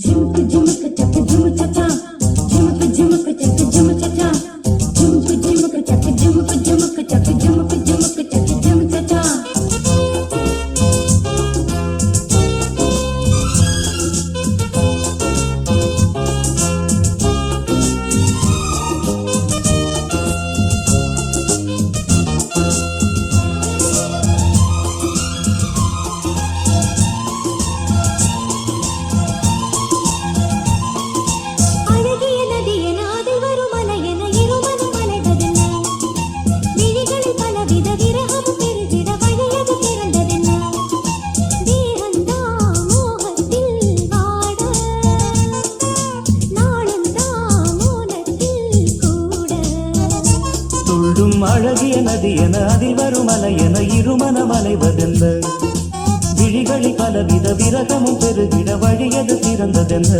झुमक झुमक चक झुम चका। வரும் அழகிய நதி என அதில் வரும் அலை என இருமன மலைவதென்ன விழிகளில் பலவித விரகமும் பெருகிட வழியது சிறந்ததென்ன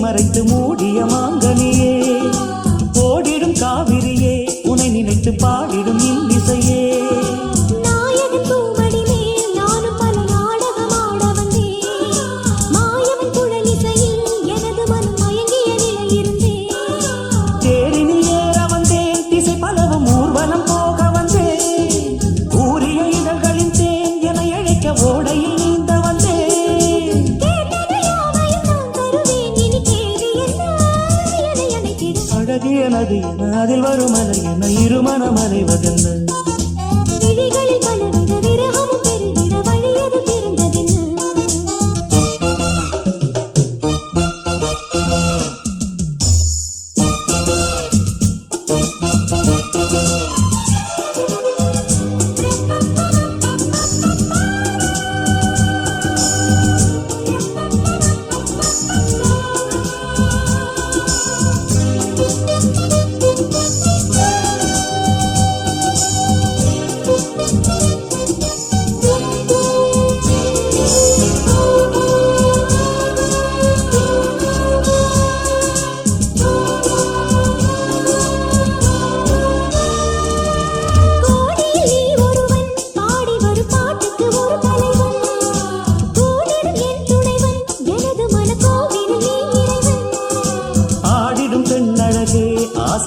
மறைத்து எனது எனது என அதில் வரும் அலை என இருமனம் அலைவதென்ன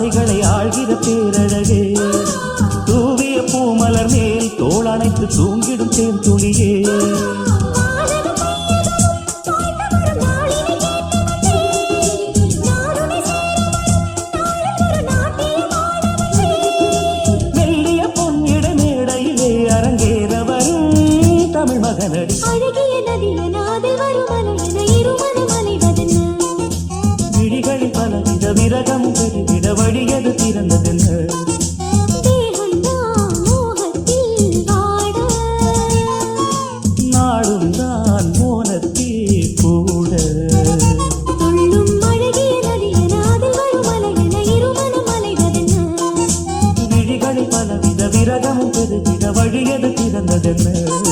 ஆசைகளை ஆழ்கிற பேரழகே. தூவிய பூமலர் மேல் தோளணைத்து தூங்கிடும் தேன் துளியே. அழகிய நதியின் நாதல் வரும் விரகம் பெருகிட வழியது திறந்ததென்ன? நாடும் தான் மோனத்தே கூட. விழிகளில் பலவித விரகமும் பெருகிட வழியது திறந்ததென்ன?